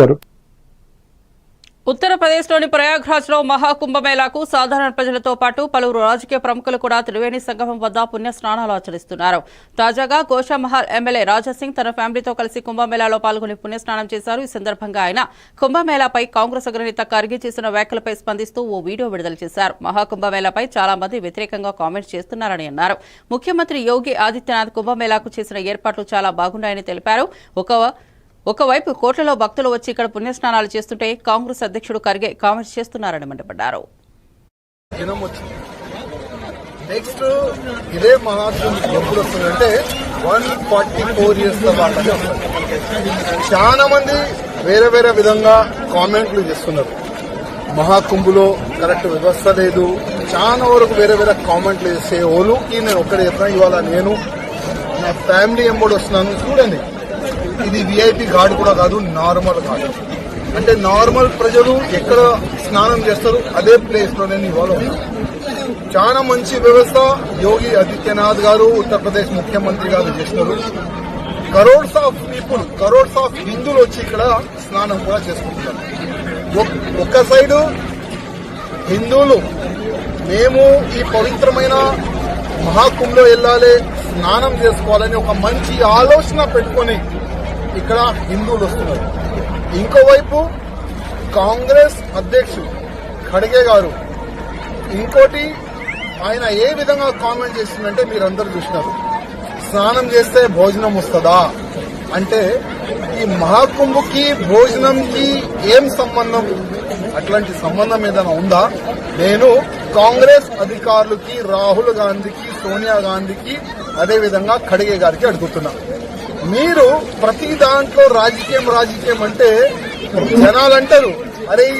గారు. ఉత్తరప్రదేశ్లోని ప్రయాగ్రాజ్లో మహాకుంభమేళాకు సాధారణ ప్రజలతో పాటు పలువురు రాజకీయ ప్రముఖులు కూడా త్రివేణి సంగమం వద్ద పుణ్య స్నానాలు ఆచరిస్తున్నారు. తాజాగా గోషామహల్ ఎమ్మెల్యే రాజాసింగ్ తన ఫ్యామిలీతో కలిసి కుంభమేళాలో పాల్గొని పుణ్యస్నానం చేశారు. ఈ సందర్భంగా ఆయన కుంభమేళాపై కాంగ్రెస్ అగ్రనేత ఖర్గే చేసిన వ్యాఖ్యలపై స్పందిస్తూ ఓ వీడియో విడుదల చేశారు. మహాకుంభమేళాపై చాలా మంది వ్యతిరేకంగా కామెంట్స్ చేస్తున్నారని అన్నారు. ముఖ్యమంత్రి యోగి ఆదిత్యనాథ్ కుంభమేళాకు చేసిన ఏర్పాట్లు చాలా బాగున్నాయని తెలిపారు. ఒక ఒకవైపు కోట్లలో భక్తులు వచ్చి ఇక్కడ పుణ్యస్నానాలు చేస్తుంటే కాంగ్రెస్ అధ్యక్షుడు ఖర్గే కామెంట్స్ చేస్తున్నారని మండిపడ్డారు. నెక్స్ట్ ఇదే మహాత్ముడు ఎప్పుడు వస్తుందంటే వన్ ఫార్టీ ఫోర్ ఇయర్స్ తర్వాత చాలా మంది వేరే వేరే విధంగా కామెంట్లు చేస్తున్నారు. మహాకుంభులో కరెక్ట్ వ్యవస్థ లేదు. చాలా వరకు వేరే వేరే కామెంట్లు చేసే ఓలుకి నేను ఒక్కడ చెప్తాను ఇవాళ నేను నా ఫ్యామిలీ ఎంబోడు వస్తున్నాను. చూడండి. ఇది విఐపి ఘాట్ కూడా కాదు నార్మల్ ఘాట్. అంటే నార్మల్ ప్రజలు ఎక్కడ స్నానం చేస్తారు అదే ప్లేస్లో నేను ఇవాళ చాలా మంచి వ్యవస్థ యోగి ఆదిత్యనాథ్ గారు ఉత్తరప్రదేశ్ ముఖ్యమంత్రి గారు చేసినారు. Crores of people crores of హిందువులు వచ్చి ఇక్కడ స్నానం కూడా చేసుకుంటున్నారు. ఒక్క సైడు హిందువులు మేము ఈ పవిత్రమైన మహాకుంభలో వెళ్ళాలి స్నానం చేసుకోవాలని ఒక మంచి ఆలోచన పెట్టుకొని ఇక్కడ హిందువులు వస్తున్నారు. ఇంకోవైపు కాంగ్రెస్ అధ్యక్షుడు ఖడ్గే గారు ఇంకోటి ఆయన ఏ విధంగా కామెంట్ చేస్తుందంటే మీరందరూ చూసినారు. స్నానం చేస్తే భోజనం వస్తుందా? అంటే ఈ మహాకుంభకి భోజనంకి ఏం సంబంధం? అట్లాంటి సంబంధం ఏదైనా ఉందా? నేను కాంగ్రెస్ అధికారులకి రాహుల్ గాంధీకి సోనియా గాంధీకి అదేవిధంగా ఖడ్గే గారికి అడుగుతున్నా. మీరు ప్రతి దాంట్లో రాజకీయం రాజకీయం అంటే జనాలు అంటారు. అరే ఈ